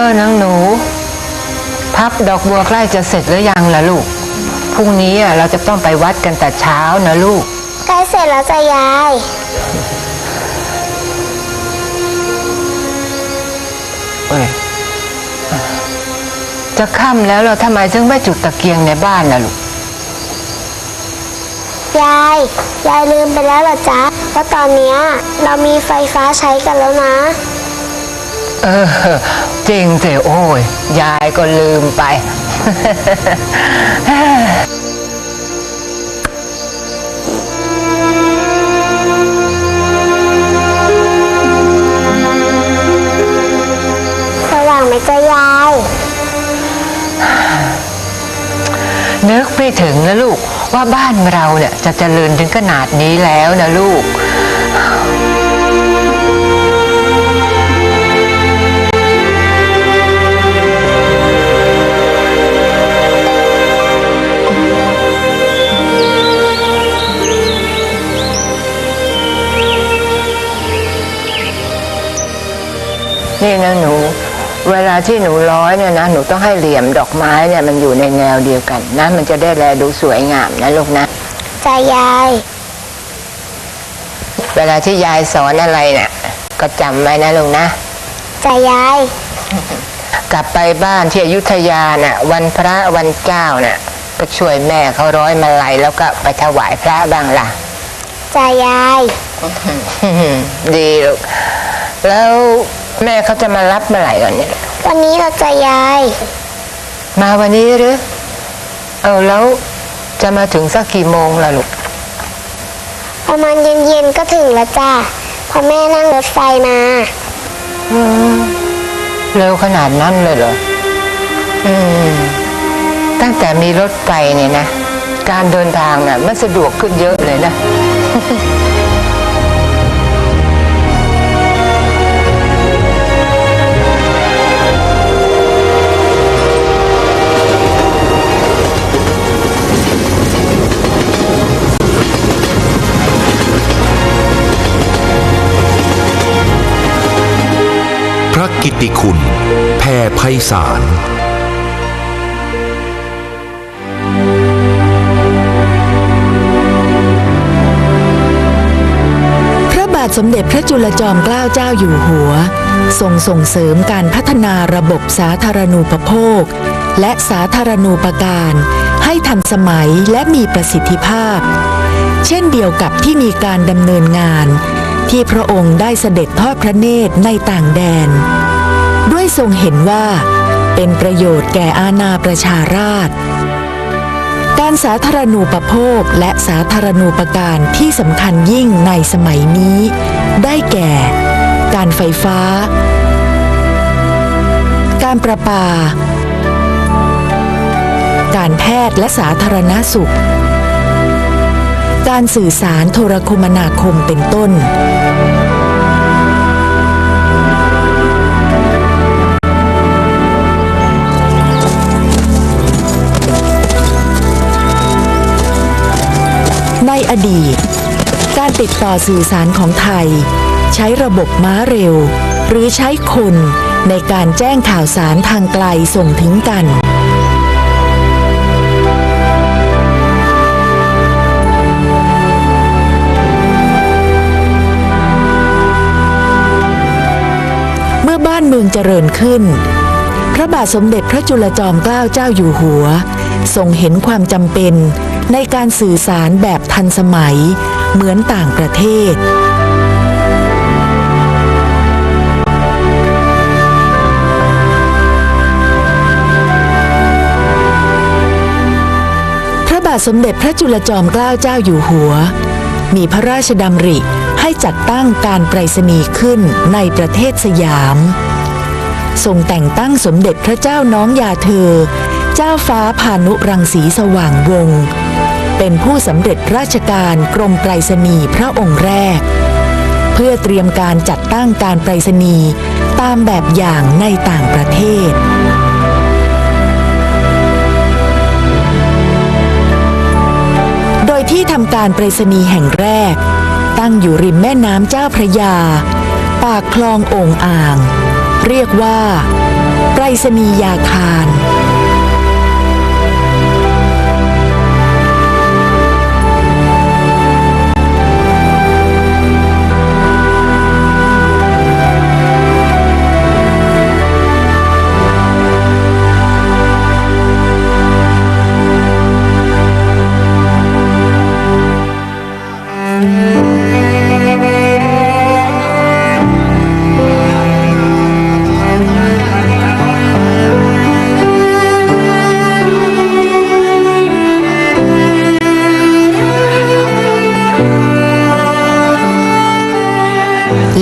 อนังหนู พับดอกบัวใกล้จะเสร็จหรือยังล่ะลูกพรุ่งนี้อะเราจะต้องไปวัดกันแต่เช้านะลูก ใกล้เสร็จแล้วจ้ะยาย เอ้ยจะค่ำแล้วเราทำไมถึงไม่จุดตะเกียงในบ้านน่ะลูก ยาย ยายลืมไปแล้วเหรอจ๊ะว่าตอนเนี้ยเรามีไฟฟ้าใช้กันแล้วนะ เออ จริงสิโอ้ย ยายก็ลืมไป สว่างไหมจ๊ะยาย นึกไม่ถึงนะลูกว่าบ้านเราเนี่ยจะเจริญถึงขนาดนี้แล้วนะลูก นี่นะหนู เวลาที่หนูร้อยเนี่ยนะหนูต้องให้เหลี่ยมดอกไม้เนี่ยมันอยู่ในแนวเดียวกันนะมันจะได้แลดูสวยงามนะลูกนะจ้ะยาย เวลาที่ยายสอนอะไรเนี่ยก็จำไว้นะลูกนะจ้ะยาย กลับไปบ้านที่อยุธยาน่ะวันพระวันเจ้าน่ะก็ช่วยแม่เขาร้อยมาลัยแล้วก็ไปถวายพระบ้างล่ะจ้ะยาย ดีลูกแล้ว แม่เขาจะมารับเมื่อไหร่ก่อนเนี่ย วันนี้เราจะยาย มาวันนี้หรือ เออแล้วจะมาถึงสักกี่โมงล่ะลูก ประมาณเย็นๆก็ถึงแล้วจ้ะเพราะแม่นั่งรถไฟมาเร็วขนาดนั้นเลยเหรอ อืม ตั้งแต่มีรถไฟเนี่ยนะ การเดินทางน่ะ มันสะดวกขึ้นเยอะเลยนะ ติคุณแผ่ไพศาลพระบาทสมเด็จพระจุลจอมเกล้าเจ้าอยู่หัวทรงส่งเสริมการพัฒนาระบบสาธารณูปโภค และสาธารณูปการ ให้ทันสมัยและมีประสิทธิภาพ เช่นเดียวกับที่มีการดำเนินงาน ที่พระองค์ได้เสด็จทอดพระเนตรในต่างแดน ด้วยทรงเห็นว่าเป็นประโยชน์แก่อาณาประชาราษฎรการสาธารณูปโภคและสาธารณูปการที่สำคัญยิ่งในสมัยนี้ ได้แก่ การไฟฟ้า การประปา การแพทย์และสาธารณสุข การสื่อสารโทรคมนาคมเป็นต้น อดีต การติดต่อสื่อสารของไทย ใช้ระบบม้าเร็ว หรือใช้คนในการแจ้งข่าวสารทางไกลส่งถึงกัน เมื่อบ้านเมืองเจริญขึ้น พระบาทสมเด็จพระจุลจอมเกล้าเจ้าอยู่หัวทรงเห็นความจำเป็น ในการสื่อสารแบบทันสมัย เหมือนต่างประเทศ พระบาทสมเด็จพระจุลจอมเกล้าเจ้าอยู่หัว มีพระราชดำริให้จัดตั้งการไปรษณีย์ขึ้นในประเทศสยามทรงแต่งตั้งสมเด็จพระเจ้าน้องยาเธอ เจ้าฟ้าพานุรังสีสว่างวงศ์ เป็นผู้สำเร็จราชการกรมไปรษณีย์พระองค์แรก เพื่อเตรียมการจัดตั้งการไปรษณีย์ตามแบบอย่างในต่างประเทศโดยที่ทำการไปรษณีย์แห่งแรก ตั้งอยู่ริมแม่น้ำเจ้าพระยา ปากคลองโอ่งอ่าง เรียกว่า ไปรษณียาคาร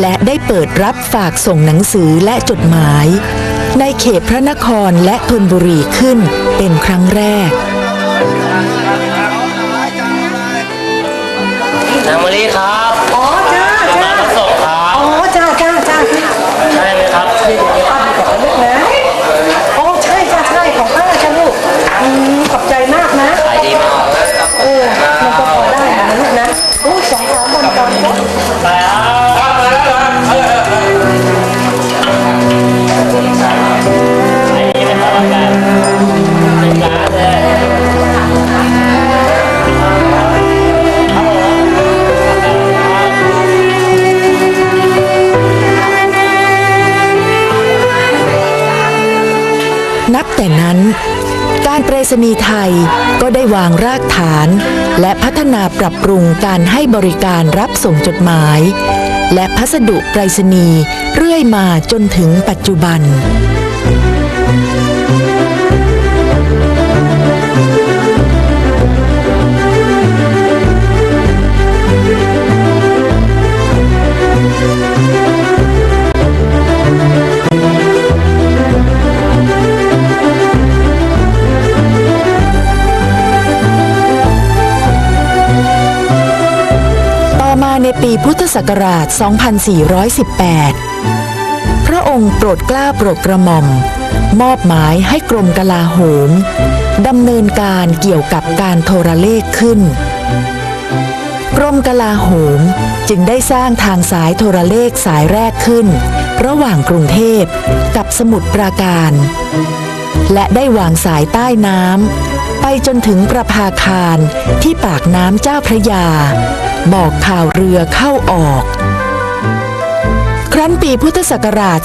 และได้เปิดรับฝากส่งหนังสือและจดหมาย ในเขตพระนครและธนบุรีขึ้นเป็นครั้งแรก ษณีย์ไทยก็ได้วางรากฐาน และพัฒนาปรับปรุงการให้บริการรับส่งจดหมาย และพัสดุไปรษณีย์เรื่อยมาจนถึงปัจจุบัน ศักราช 2418 พระองค์โปรดกล้าโปรดกระหม่อม มอบหมายให้กรมกลาโหมดำเนินการเกี่ยวกับการโทรเลขขึ้น กรมกลาโหมจึงได้สร้างทางสายโทรเลขสายแรกขึ้น ระหว่างกรุงเทพกับสมุทรปราการ และได้วางสายใต้น้ำ ไปจนถึงประภาคารที่ปากน้ำเจ้าพระยา บอกข่าวเรือเข้าออก ครั้นปีพุทธศักราช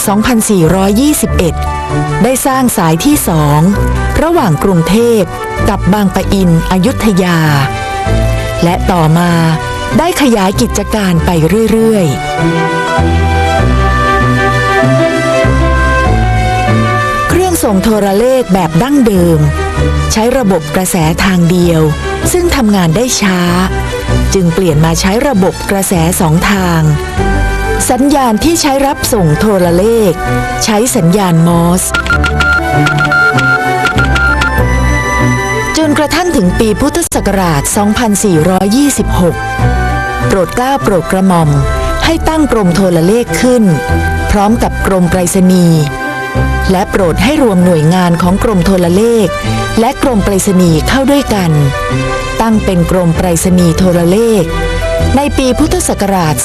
2421 ได้สร้างสายที่สองระหว่างกรุงเทพกับบางปะอินอยุธยา และต่อมาได้ขยายกิจการไปเรื่อย ๆ ส่งโทรเลขแบบดั้งเดิม ใช้ระบบกระแสทางเดียว ซึ่งทำงานได้ช้า จึงเปลี่ยนมาใช้ระบบกระแสสองทาง สัญญาณที่ใช้รับส่งโทรเลข ใช้สัญญาณมอสจนกระทั่งถึงปีพุทธศักราช 2426 โปรดกล้าโปรดกระหม่อมให้ตั้งกรมโทรเลขขึ้น พร้อมกับกรมไปรษณีย์ และโปรดให้รวมหน่วยงานของกรมโทรเลข และกรมไปรษณีย์เข้าด้วยกัน ตั้งเป็นกรมไปรษณีย์โทรเลข ในปีพุทธศักราช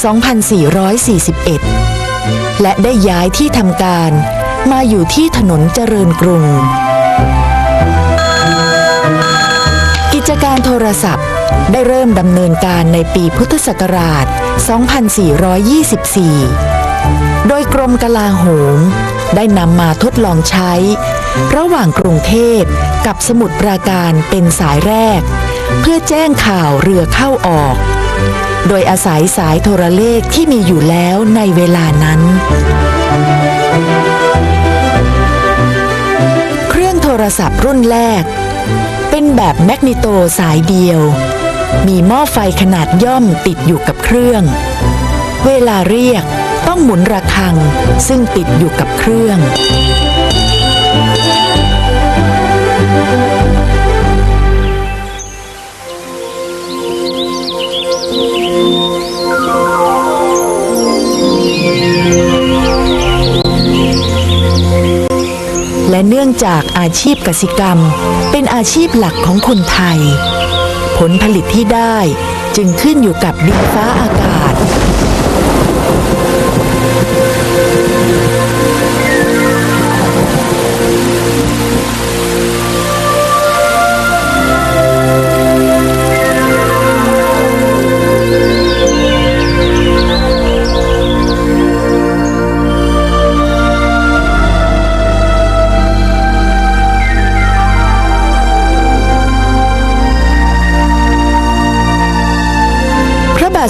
2441 และได้ย้ายที่ทำการมาอยู่ที่ถนนเจริญกรุง กิจการโทรศัพท์ได้เริ่มดำเนินการในปีพุทธศักราช 2424 โดยกรมกลาโหม ได้นำมาทดลองใช้ ระหว่างกรุงเทพกับสมุทรปราการเป็นสายแรก เพื่อแจ้งข่าวเรือเข้าออก โดยอาศัยสายโทรเลขที่มีอยู่แล้วในเวลานั้น เครื่องโทรศัพท์รุ่นแรก เป็นแบบแมกนิโตสายเดียว มีหม้อไฟขนาดย่อมติดอยู่กับเครื่อง เวลาเรียก ต้องหมุนระฆัง ซึ่งติดอยู่กับเครื่อง และเนื่องจากอาชีพกสิกรรม เป็นอาชีพหลักของคนไทย ผลผลิตที่ได้จึงขึ้นอยู่กับดินฟ้าอากาศ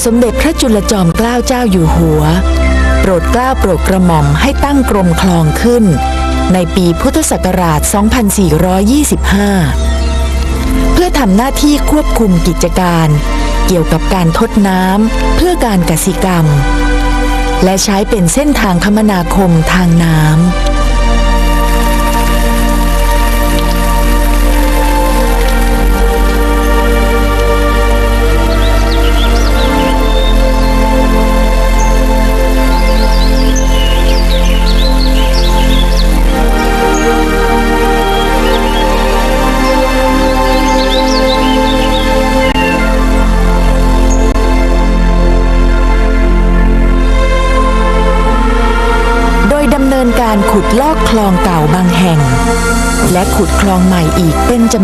สมเด็จพระจุลจอมเกล้าเจ้าอยู่หัว โปรดเกล้าโปรดกระหม่อมให้ตั้งกรมคลองขึ้น ในปีพุทธศักราช 2425 เพื่อทำหน้าที่ควบคุมกิจการ เกี่ยวกับการทดน้ำเพื่อการกสิกรรม และใช้เป็นเส้นทางคมนาคมทางน้ำ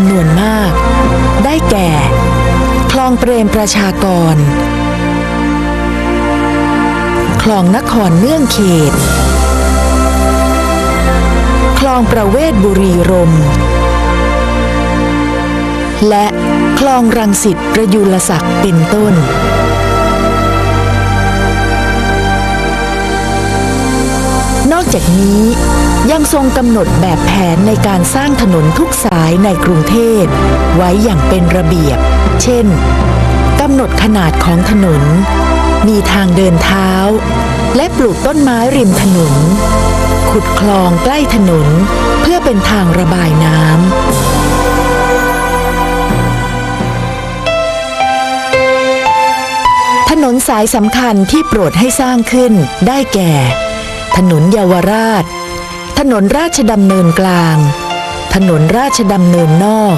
ำนวนมาก ได้แก่ คลองเปรมประชากร คลองนครเนื่องเขต คลองประเวศบุรีรมย์และคลองรังสิตประยุรศักดิ์เป็นต้นนอกจากนี้ ยังทรงกำหนดแบบแผนในการสร้างถนนทุกสายในกรุงเทพไว้อย่างเป็นระเบียบ เช่นกำหนดขนาดของถนน มีทางเดินเท้า และปลูกต้นไม้ริมถนน ขุดคลองใกล้ถนนเพื่อเป็นทางระบายน้ำถนนสายสำคัญที่โปรดให้สร้างขึ้นได้แก่ ถนนเยาวราช ถนนราชดำเนินกลาง ถนนราชดำเนินนอก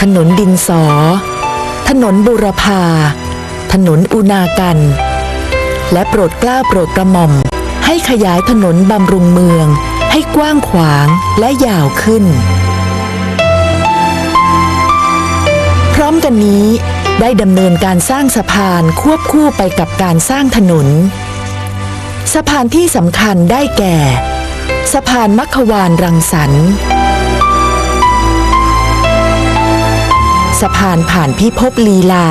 ถนนดินสอ ถนนบุรพา ถนนอุณากัน และโปรดกล้าโปรดกระหม่อม ให้ขยายถนนบำรุงเมือง ให้กว้างขวางและยาวขึ้น พร้อมกันนี้ได้ดำเนินการสร้างสะพานควบคู่ไปกับการสร้างถนน สะพานที่สำคัญได้แก่ สะพานมัคควานรังสรรค์ สะพานผ่านพิภพลีลา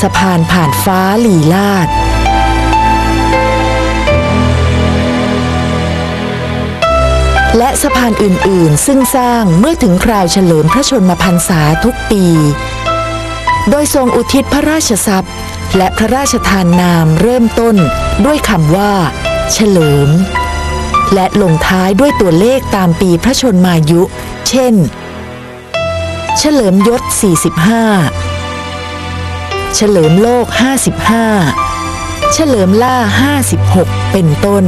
สะพานผ่านฟ้าลีลาด และสะพานอื่นๆ ซึ่งสร้างเมื่อถึงคราวเฉลิมพระชนมพรรษาทุกปี โดยทรงอุทิศพระราชทรัพย์ และพระราชทานนามเริ่มต้น ด้วยคำว่า เฉลิม และลงท้ายด้วยตัวเลขตามปีพระชนมายุ เช่น เฉลิมยศ 45 เฉลิมโลก 55 เฉลิมล่า 56 เป็นต้น